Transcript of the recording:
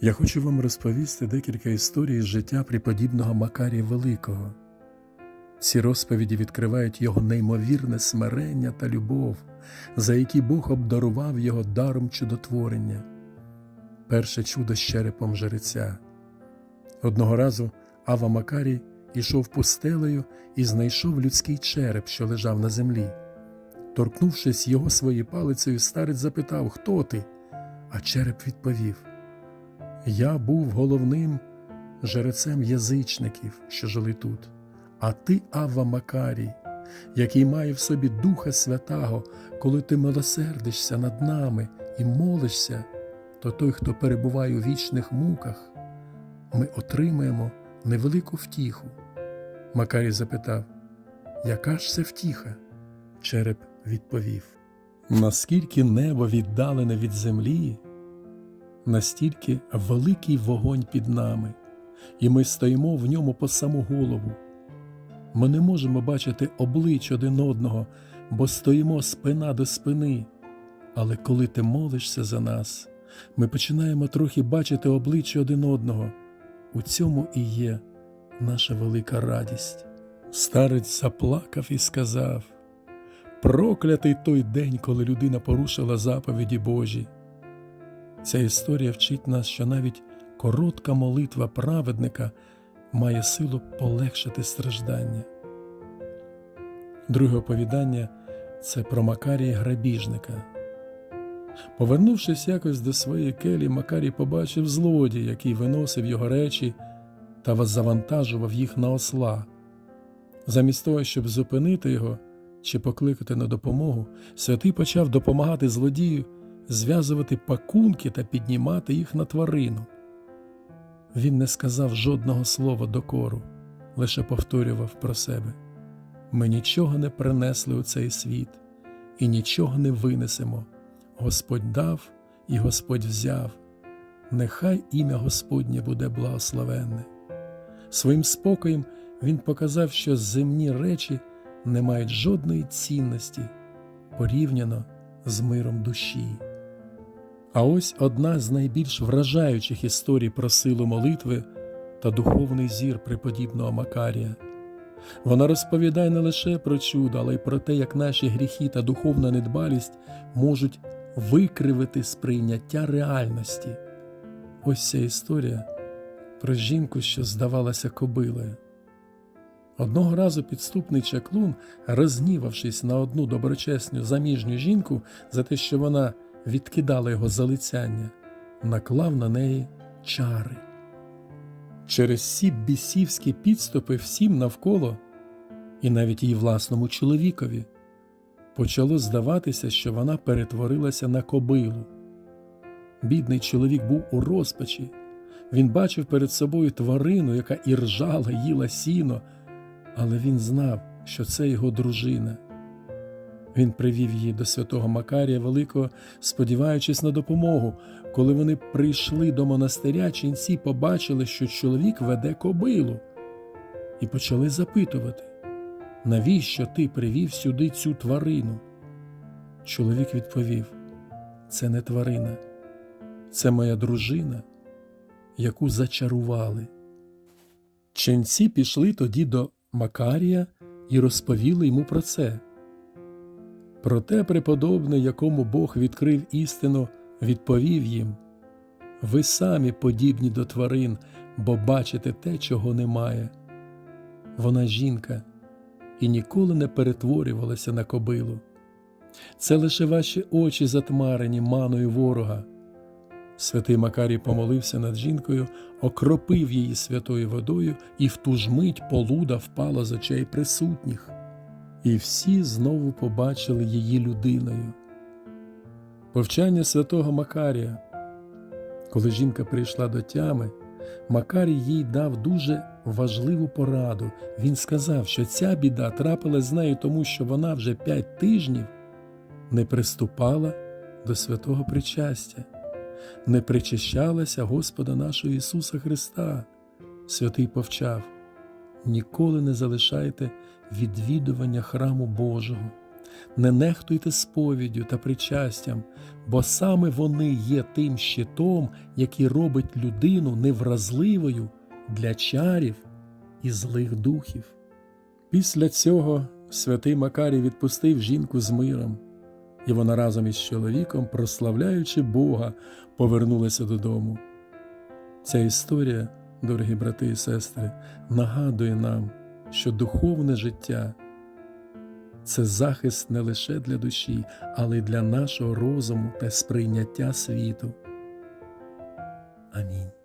Я хочу вам розповісти декілька історій з життя преподібного Макарія Великого. Ці розповіді відкривають його неймовірне смирення та любов, за які Бог обдарував його даром чудотворення. Перше чудо з черепом жреця. Одного разу Ава Макарій ішов пустелею і знайшов людський череп, що лежав на землі. Торкнувшись його своєю палицею, старець запитав, хто ти? А череп відповів: Я був головним жрецем язичників, що жили тут, а ти, Авва Макарій, який має в собі Духа Святого, коли ти милосердишся над нами і молишся, то той, хто перебуває у вічних муках, ми отримаємо невелику втіху. Макарій запитав, яка ж це втіха? Череп відповів: Наскільки небо віддалене від землі, настільки великий вогонь під нами, і ми стоїмо в ньому по саму голову. Ми не можемо бачити облич один одного, бо стоїмо спина до спини. Але коли ти молишся за нас, ми починаємо трохи бачити обличчя один одного. У цьому і є наша велика радість. Старець заплакав і сказав: Проклятий той день, коли людина порушила заповіді Божі. Ця історія вчить нас, що навіть коротка молитва праведника має силу полегшити страждання. Друге оповідання це про Макарія грабіжника. Повернувшись якось до своєї келі, Макарій побачив злодія, який виносив його речі та завантажував їх на осла. Замість того, щоб зупинити його чи покликати на допомогу, святий почав допомагати злодію зв'язувати пакунки та піднімати їх на тварину. Він не сказав жодного слова докору, лише повторював про себе ми нічого не принесли у цей світ і нічого не винесемо. Господь дав і Господь взяв, нехай ім'я Господнє буде благословенне. Своїм спокоєм він показав, що земні речі не мають жодної цінності порівняно з миром душі. А ось одна з найбільш вражаючих історій про силу молитви та духовний зір преподібного Макарія. Вона розповідає не лише про чудо, але й про те, як наші гріхи та духовна недбалість можуть викривити сприйняття реальності. Ось ця історія про жінку, що здавалася кобилою. Одного разу підступний чаклун, рознівавшись на одну доброчесну заміжню жінку за те, що вона відкидала його залицяння, наклав на неї чари. Через ці бісівські підступи всім навколо, і навіть її власному чоловікові, почало здаватися, що вона перетворилася на кобилу. Бідний чоловік був у розпачі. Він бачив перед собою тварину, яка і ржала, їла сіно, але він знав, що це його дружина. Він привів її до святого Макарія Великого, сподіваючись на допомогу. Коли вони прийшли до монастиря, ченці побачили, що чоловік веде кобилу, і почали запитувати, навіщо ти привів сюди цю тварину? Чоловік відповів: Це не тварина, це моя дружина, яку зачарували. Ченці пішли тоді до Макарія і розповіли йому про це. Проте преподобний, якому Бог відкрив істину, відповів їм Ви самі подібні до тварин, бо бачите те, чого немає. Вона жінка і ніколи не перетворювалася на кобилу. Це лише ваші очі затмарені маною ворога. Святий Макарій помолився над жінкою, окропив її святою водою, і в ту ж мить полуда впала з очей присутніх і всі знову побачили її людиною. Повчання святого Макарія. Коли жінка прийшла до тями, Макарій їй дав дуже важливу пораду. Він сказав, що ця біда трапилась з нею, тому що вона вже п'ять тижнів не приступала до святого причастя, не причащалася Господа нашого Ісуса Христа. Святий повчав ніколи не залишайте відвідування храму Божого. Не нехтуйте сповіддю та причастям, бо саме вони є тим щитом, який робить людину невразливою для чарів і злих духів. Після цього святий Макарій відпустив жінку з миром, і вона разом із чоловіком, прославляючи Бога, повернулася додому. Ця історія, дорогі брати і сестри, нагадує нам, що духовне життя це захист не лише для душі, але й для нашого розуму та сприйняття світу. Амінь.